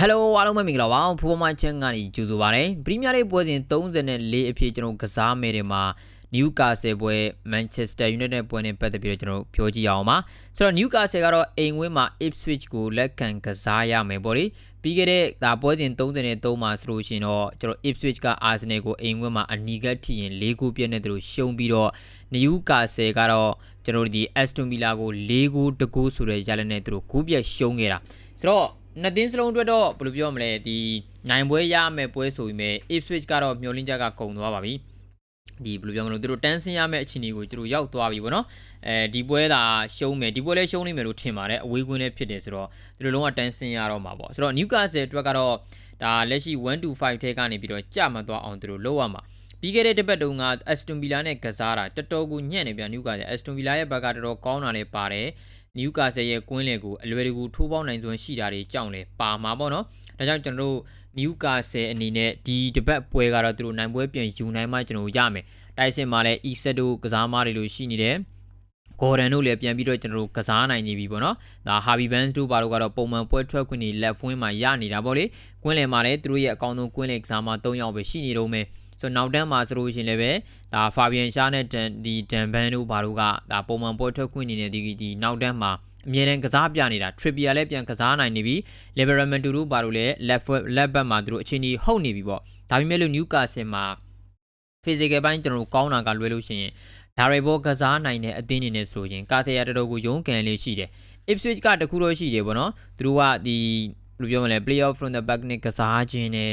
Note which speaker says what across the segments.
Speaker 1: ဟယ်လိုအားလုံးပဲမင်္ဂလာပါဖူးမချန်ကနေကြိုဆိုပါရစေပရီးမီးယားလိပွဲစဉ်34အဖြစ်ကျွန်တော်ကစားမယ်တယ်မှာနယူကာဆယ်ပွဲမန်ချက်စတာယူနိုက်တက်ပွဲနဲ့ပတ်သက်ပြီးတော့ကျွန်တော်ပြောကြည့်အောင်ပါဆိုတော့နယူကာဆယ်ကတော့အိမ်ဝင်းမှာ Ipswich ကိုလက်ခံကစားရမယ်ပေါ့လေပြီးခဲ့တဲ့ဒါပွဲစဉ်33မှာဆိုလို့ရှိရင်တော့ကျွန်တော် Ipswich က Arsenal ကိုအိမ်ဝင်းမှာအနီကတ်ထိရင်၄ဂိုးပြည့်နေတယ်လို့ရှုံးပြီးတော့နယူကာဆယ်ကတော့ကျွန်တော်ဒီ Aston Villa ကို၄ဂိုးတကူဆိုတဲ့ရလနဲ့သူတို့ဂိုးပြတ်ရှုံးခဲ့တာဆိုတော့ နှစ်သင်းစလုံးအတွက်တော့ဘယ်လိုပြောမလဲဒီနိုင်ပွဲရမယ်ပွဲဆိုပြီးမဲ့ Ipswich ကတော့မျောလင်းချက်ကကုန်သွားပါပြီဒီဘယ်လိုပြောမလို့သူတို့တန်းဆင်းရမယ့်အခြေအနေကိုသူတို့ရောက်သွားပြီဗောနော်အဲဒီပွဲသာရှုံးမယ်ဒီပွဲလည်းရှုံးနိုင်မယ်လို့ထင်ပါတယ်အဝေးကွင်းလည်းဖြစ်တယ်ဆိုတော့သူတို့လုံးဝတန်းဆင်းရတော့မှာပေါ့ဆိုတော့ Newcastle အတွက်ကတော့ဒါလက်ရှိ1 to 5ထဲကနေပြီးတော့ကြမသွားအောင်သူတို့လုပ်ရမှာပြီးခဲ့တဲ့တစ်ပတ်တုန်းက Aston Villa နဲ့ကစားတာတော်တော်ကိုညံ့နေပြန် Newcastle Aston Villa ရဲ့ဘက်ကတော်တော်ကောင်းတာလည်းပါတယ် နယူကာဆယ်ရဲ့ကွင်းလေကိုအလွယ်တကူထိုးပေါက်နိုင်စွမ်းရှိတာတွေကြောင့်လဲပါမှာပေါ့နော်ဒါကြောင့်ကျွန်တော်တို့နယူကာဆယ်အနေနဲ့ဒီတပတ်ပွဲကတော့သူတို့နိုင်ပွဲပြန်ယူနိုင်မှကျွန်တော်တို့ရမယ်တိုက်စစ်မှာလည်း E7 တို့ကစားမားတွေလို့ရှိနေတယ်ဂေါ်ဒန်တို့လည်းပြန်ပြီးတော့ကျွန်တော်တို့ကစားနိုင်နေပြီပေါ့နော်။ဒါ Harvey Barnes တို့ဘာလို့ကတော့ပုံမှန်ပွဲထွက်ခွင့်တွေလက်ဖွင့်မှာရနေတာပေါ့လေ။ကွင်းလယ်မှာလည်းသူတို့ရဲ့အကောင့်ဆုံးကွင်းလယ်ကစားမှာ၃ယောက်ပဲရှိနေတော့မယ်။ ဆိုတော့နောက်တန်းမှာဆိုလို့ရှိရင်လည်းပဲဒါဖာဘီယန်ရှားနဲ့ဒန်ဒီဒန်ဘန်တို့ဘာတို့ကဒါပုံမှန်ပွဲထွက်ခွင့်နေတဲ့ဒီဒီနောက်တန်းမှာအမြဲတမ်းကစားပြနေတာ Trippier လည်းပြန်ကစားနိုင်နေပြီ Liberman တို့ဘာလို့လဲ left left back မှာသူတို့အချင်းကြီးဟုတ်နေပြီပေါ့ဒါပေမဲ့လို့ Newcastle မှာ physical ဘိုင်းကျွန်တော်တို့ကောင်းတာကလွဲလို့ရှိရင်ဒါရီဘောကစားနိုင်တဲ့အသင်းနေနဲ့ဆိုရင်ကာတေယာတော်တော်ကိုရုန်းကန်လေးရှိတယ် Ipswich ကတခုတော့ရှိတယ်ပေါ့နော်သူတို့ကဒီဘယ်လိုပြောမလဲ play off from the back နဲ့ကစားခြင်းနဲ့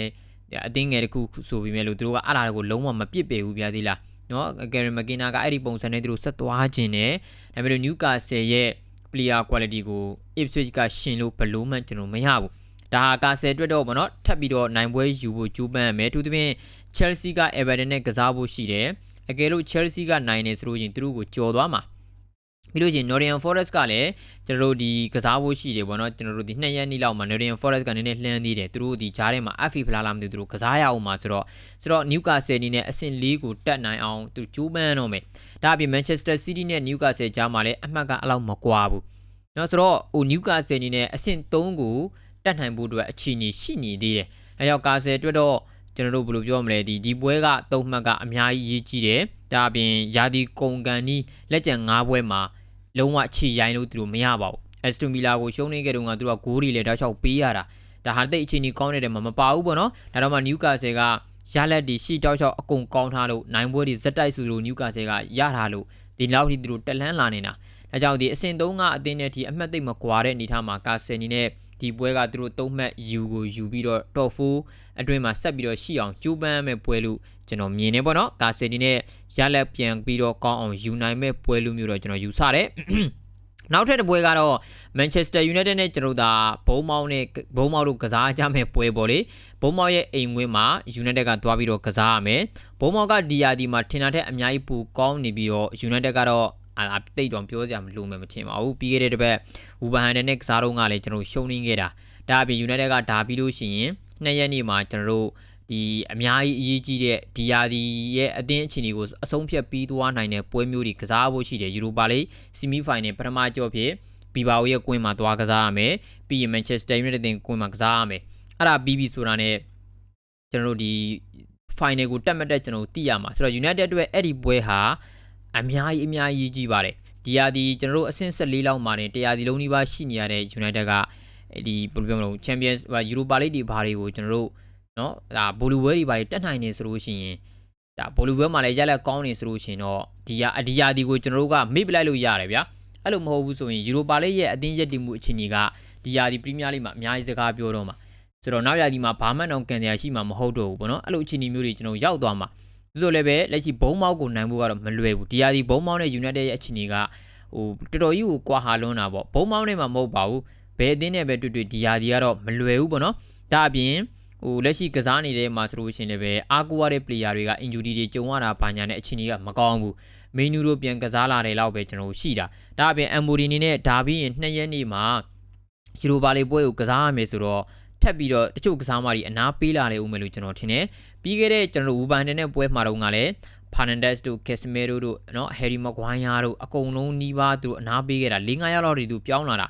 Speaker 1: အတင်းငယ်တခုဆိုပြီးမြဲလို့သူတို့ကအဲ့ဒါကိုလုံးဝမပစ်ပေဘူးဗျာသေးလားနော်ဂယ်ရီမကင်နာကအဲ့ဒီပုံစံနဲ့သူတို့ဆက်သွားခြင်းနဲ့ဒါပေမဲ့နျူကာဆယ်ရဲ့ player quality ကို Ipswich ကရှင်လို့ဘလို့မှကျွန်တော်မရဘူးဒါဟာကာဆယ်အတွက်တော့ဗောနော်ထပ်ပြီးတော့နိုင်ပွဲယူဖို့ကြိုးပမ်းရမယ်သူသဖြင့် Chelsea က Everton နဲ့ကစားဖို့ရှိတယ်အကယ်လို့ Chelsea ကနိုင်နေဆိုလို့ရင်သူတို့ကိုကြော်သွားမှာ ပြီးလို့ချင်း Nottingham Forest ကလည်းကျွန်တော်တို့ဒီကစားဖို့ရှိတယ်ပေါ့နော်ကျွန်တော်တို့ဒီ2ရက်နေ့လောက်မှာ Nottingham Forest ကနည်းနည်းလှမ်းသေးတယ်သူတို့ဒီဂျားထဲမှာ FA ဖလားလာမသိဘူးသူတို့ကစားရအောင်မှာဆိုတော့ဆိုတော့ Newcastle အနေနဲ့အဆင့်၄ကိုတက်နိုင်အောင်သူကြိုးပမ်းတော့မယ်ဒါအပြင် Manchester City နဲ့ Newcastle ဂျားမှာလည်းအမှတ်ကအလောက်မကွာဘူးเนาะဆိုတော့ဟို Newcastle အနေနဲ့အဆင့်3ကိုတက်နိုင်ဖို့အတွက်အခြေအနေရှိနေသေးတယ်အဲကြောင့်ကာဆယ်အတွက်တော့ကျွန်တော်တို့ဘယ်လိုပြောမလဲဒီဒီပွဲကသုံးမှတ်ကအများကြီးရေးကြည့်တယ် ဒါအပြင်ယာဒီကုံကန်နီးလက်ကျန်၅ပွဲမှာလုံးဝခြေရိုင်းလို့သူတို့မရပါဘူးအက်စတိုမီလာကိုရှုံးနေကြတုန်းကသူတို့ကဂိုးတွေလည်းတောက်လျှောက်ပေးရတာဒါဟာတိတ်အခြေအနေကောင်းနေတဲ့မှာမပါဘူးပေါ့နော်ဒါတော့မှနျူကာဆယ်ကရလက်တွေရှီတောက်လျှောက်အကုန်ကောင်းထားလို့နိုင်ပွဲတွေဇက်တိုက်ဆိုလို့နျူကာဆယ်ကရထားလို့ဒီလောက်ထိသူတို့တက်လှမ်းလာနေတာဒါကြောင့်ဒီအဆင့်3ကအသင်းနဲ့ဒီအမှတ်သိမ့်မကွာတဲ့အနေထားမှာကာဆယ်နီနဲ့ ဒီပွဲကသူတို့သုံးမှတ်ယူကိုယူပြီးတော့ top 4အတွင်းမှာဆက်ပြီးတော့ရှိအောင်ကြိုးပမ်းမဲ့ပွဲလို့ကျွန်တော်မြင်နေပေါ့နော်ကာဆယ်နီနဲ့ရလက်ပြန်ပြီးတော့ကောင်းအောင်ယူနိုင်မဲ့ပွဲလို့မျိုးတော့ကျွန်တော်ယူဆတယ်နောက်ထပ်တစ်ပွဲကတော့ Manchester United နဲ့ကျွန်တော်ဒါဘုံမောင်းနဲ့ဘုံမောင်းတို့ကစားကြမယ့်ပွဲပေါ့လေဘုံမောင်းရဲ့အိမ်ဝင်းမှာ United ကသွားပြီးတော့ကစားရမယ်ဘုံမောင်းကဒီယာဒီမှာထင်တာတဲ့အများကြီးပူကောင်းနေပြီးတော့ United ကတော့ အာတိတ်တော့ပြောစရာမလိုမယ်မထင်ပါဘူးပြီးခဲ့တဲ့တစ်ပတ်ဝူဘဟန်နဲ့ကစားတော့ကလည်းကျွန်တော်ရှုံးနေခဲ့တာဒါအပြင် United ကဒါပြီးလို့ရှိရင်နှစ်ရက်နေ့မှာကျွန်တော်တို့ဒီအများကြီးအရေးကြီးတဲ့ဒီယာဒီရဲ့အသင်းအခြေအနေကိုအဆုံးဖြတ်ပြီးသွားနိုင်တဲ့ပွဲမျိုးတွေကစားဖို့ရှိတယ်ယူရိုပါလိဆီမီဖိုင်နယ်ပထမကြော့ဖြစ်ဘီဘာအိုရဲ့ကွင်းမှာသွားကစားရမယ်ပြီးရင်မန်ချက်စတာယူနိုက်တက်တင်ကွင်းမှာကစားရမယ်အဲ့ဒါပြီးပြီဆိုတာနဲ့ကျွန်တော်တို့ဒီ final ကိုတက်မတက်ကျွန်တော်သိရမှာဆိုတော့ United အတွက်အဲ့ဒီပွဲဟာ အများကြီးအများကြီးကြီးပါတယ်ဒီဟာဒီကျွန်တော်တို့အဆင့်14လောက်မှာနေတရားဒီလုံးနီးပါးရှိနေရတဲ့ United ကဒီဘယ်လိုပြောမလဲ Champions Europa League တွေဘာတွေကိုကျွန်တော်တို့နော်ဒါဘိုလူဝဲတွေဘာတွေတက်နိုင်နေဆိုလို့ရှိရင်ဒါဘိုလူဝဲမှာလည်းရက်လက်ကောင်းနေဆိုလို့ရှိရင်တော့ဒီဟာအဒီယာဒီကိုကျွန်တော်တို့ကမေ့ပလိုက်လို့ရတယ်ဗျာအဲ့လိုမဟုတ်ဘူးဆိုရင်ယူရိုပါလိရဲ့အသင်းရက်တည်မှုအခြေအနေကဒီယာဒီပရီးမီးယားလိမှာအများကြီးစကားပြောတော့မှာဆိုတော့နောက်ရာဒီမှာဘာမှတော့ကန်တရားရှိမှာမဟုတ်တော့ဘူးပေါ့နော်အဲ့လိုအခြေအနေမျိုးတွေကျွန်တော်ရောက်သွားမှာ သို့တော်လည်းပဲလက်ရှိဘုံမောက်ကိုနိုင်ဖို့ကတော့မလွယ်ဘူးဒီယာဒီဘုံမောက်နဲ့ United ရဲ့အခြေအနေကဟိုတော်တော်ကြီးကိုကွာဟာလွန်းတာပေါ့ဘုံမောက်နဲ့မှမဟုတ်ပါဘူးဘယ်အသင်းနဲ့ပဲတွေ့တွေ့ဒီယာဒီကတော့မလွယ်ဘူးပေါ့နော်ဒါအပြင်ဟိုလက်ရှိကစားနေတဲ့မှာဆိုလို့ရှိရင်လည်းပဲအားကိုးရတဲ့ player တွေက injury တွေကြုံရတာဘာညာနဲ့အခြေအနေကမကောင်းဘူးမင်းနူတို့ပြန်ကစားလာတယ်လောက်ပဲကျွန်တော်ရှိတာဒါအပြင်အမ်ဘိုဒီနီနဲ့ဒါပြီးရင်နှစ်ရက်နေမှာယူရိုပါလီပွဲကိုကစားရမယ်ဆိုတော့ ထပ်ပြီးတော့တချို့ကစားမတွေအနားပေးလာလေဦးမယ်လို့ကျွန်တော်ထင်တယ်ပြီးခဲ့တဲ့ကျွန်တော်ဝူဘန်တန်နဲ့ပွဲမှာတော့ကလည်း Fernandez တို့ Casemiro တို့เนาะ Harry Maguire တို့အကုန်လုံးနီးပါးသူအနားပေးခဲ့တာ၄-၅ရက်လောက်တွေသူပြောင်းလာတာ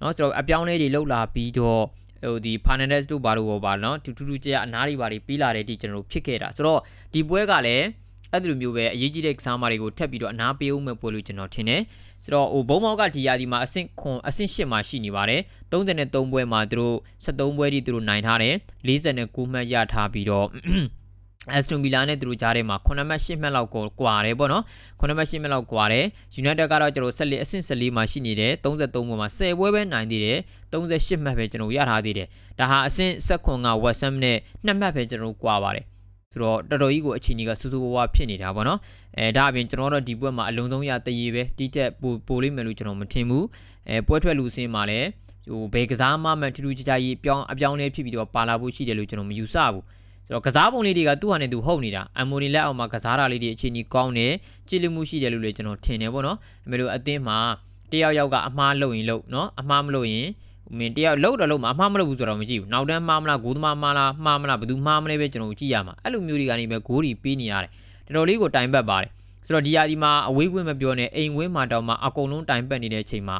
Speaker 1: เนาะဆိုတော့အပြောင်းလဲတွေလောက်လာပြီးတော့ ဟိုဒီ Fernandez တို့ဘာလို့ဟောပါနော်တူတူတူကြအနားတွေဘာတွေပြီးလာတဲ့ဒီကျွန်တော်တို့ဖြစ်ခဲ့တာဆိုတော့ဒီပွဲကလည်း အဲ့ဒီလိုမျိုးပဲအရေးကြီးတဲ့ကစားမတွေကိုထပ်ပြီးတော့အနားပေးဦးမဲ့ပွဲလို့ကျွန်တော်ထင်တယ်ဆိုတော့ဟိုဘုံမောက်ကဒီယာဒီမှာအဆင့်ခွန်အဆင့်8မှာရှိနေပါတယ်33ပွဲမှာသူတို့73ပွဲထိသူတို့နိုင်ထားတယ်49မှတ်ရထားပြီးတော့အက်စတွန်ဗီလာနဲ့သူတို့ကြားထဲမှာ9မှတ်10မှတ်လောက်ကိုကွာတယ်ပေါ့နော်9မှတ်10မှတ်လောက်ကွာတယ်ယူနိုက်တက်ကတော့ကျွန်တော်14အဆင့်14မှာရှိနေတယ်33ပွဲမှာ10ပွဲပဲနိုင်သေးတယ်38မှတ်ပဲကျွန်တော်ရထားသေးတယ်ဒါဟာအဆင့်16ကဝက်ဆမ်နဲ့2မှတ်ပဲကျွန်တော်ကွာပါတယ် ဆိုတော့တော်တော်ကြီးကိုအချိန်ကြီးကစူးစူးဝါးဝါဖြစ်နေတာပေါ့နော်အဲဒါအပြင်ကျွန်တော်တို့ဒီပွဲမှာအလုံးစုံရတရေပဲတီးချက်ပို့ပို့လိမ့်မယ်လို့ကျွန်တော်မထင်ဘူးအဲပွဲထွက်လူစင်းမှာလည်းဟိုဘယ်ကစားမှမှထူးထူးခြားခြားကြီးပြောင်းအပြောင်းလဲဖြစ်ပြီးတော့ပါလာဖို့ရှိတယ်လို့ကျွန်တော်မယူဆဘူးဆိုတော့ကစားပုံလေးတွေကသူ့ဟာနဲ့သူဟုတ်နေတာအမိုနီလက်အောက်မှာကစားတာလေးတွေအချိန်ကြီးကောင်းတယ်ကြည်လမှုရှိတယ်လို့လည်းကျွန်တော်ထင်တယ်ပေါ့နော်အမေတို့အသင်းမှာတယောက်ယောက်ကအမှားလုပ်ရင်လုပ်နော်အမှားမလုပ်ရင် မင်းတယောက်လုပ်တော့လုပ်မှာအမှားမလုပ်ဘူးဆိုတော့မကြည့်ဘူးနောက်တန်းမှားမလားဂိုးသမားမှားလားမှားမလားဘယ်သူမှားမလဲပဲကျွန်တော်ကြည့်ရမှာအဲ့လိုမျိုးတွေကနေပဲဂိုးတွေပေးနေရတယ်တော်တော်လေးကိုတိုင်ပတ်ပါတယ်ဆိုတော့ဒီယာဒီမှာအဝေးကွင်းမပြောနဲ့အိမ်ဝင်းမှာတောင်မှအကုန်လုံးတိုင်ပတ်နေတဲ့အချိန်မှာ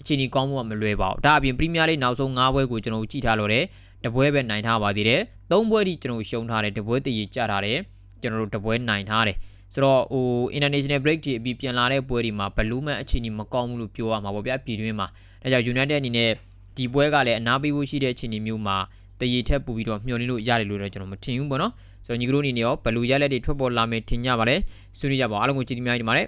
Speaker 1: အချိန်ကြီးကောင်းမှုကမလွယ်ပါဘူးဒါအပြင်ပရီးမီးယားလိနောက်ဆုံး၅ပွဲကိုကျွန်တော်ကြည့်ထားလို့တယ်တပွဲပဲနိုင်ထားပါသေးတယ်။သုံးပွဲထိကျွန်တော်ရှုံးထားတယ်တပွဲတည်ကြထားတယ်ကျွန်တော်တို့တပွဲနိုင်ထားတယ်ဆိုတော့ဟို international break ကြီးအပြီးပြန်လာတဲ့ပွဲတွေမှာဘလူးမန်အခြေအနေမကောင်းဘူးလို့ပြောရမှာပေါ့ဗျာပြည်တွင်းမှာဒါကြောင့် United အနေနဲ့ ဒီပွဲကလည်းအနာပေးဖို့ရှိတဲ့အခြေအနေမျိုးမှာတည်ရထက်ပူပြီးတော့မျှော်လင့်လို့ရတယ်လို့တော့ကျွန်တော်မထင်ဘူးပေါ့နော်ဆိုတော့ညီကတို့အနေနဲ့ရောဘလူးရလက်တွေထွက်ပေါ်လာမယ်ထင်ကြပါလေဆွေးနွေးကြပါအောင်အားလုံးကိုကျေးဇူးများတင်ပါတယ်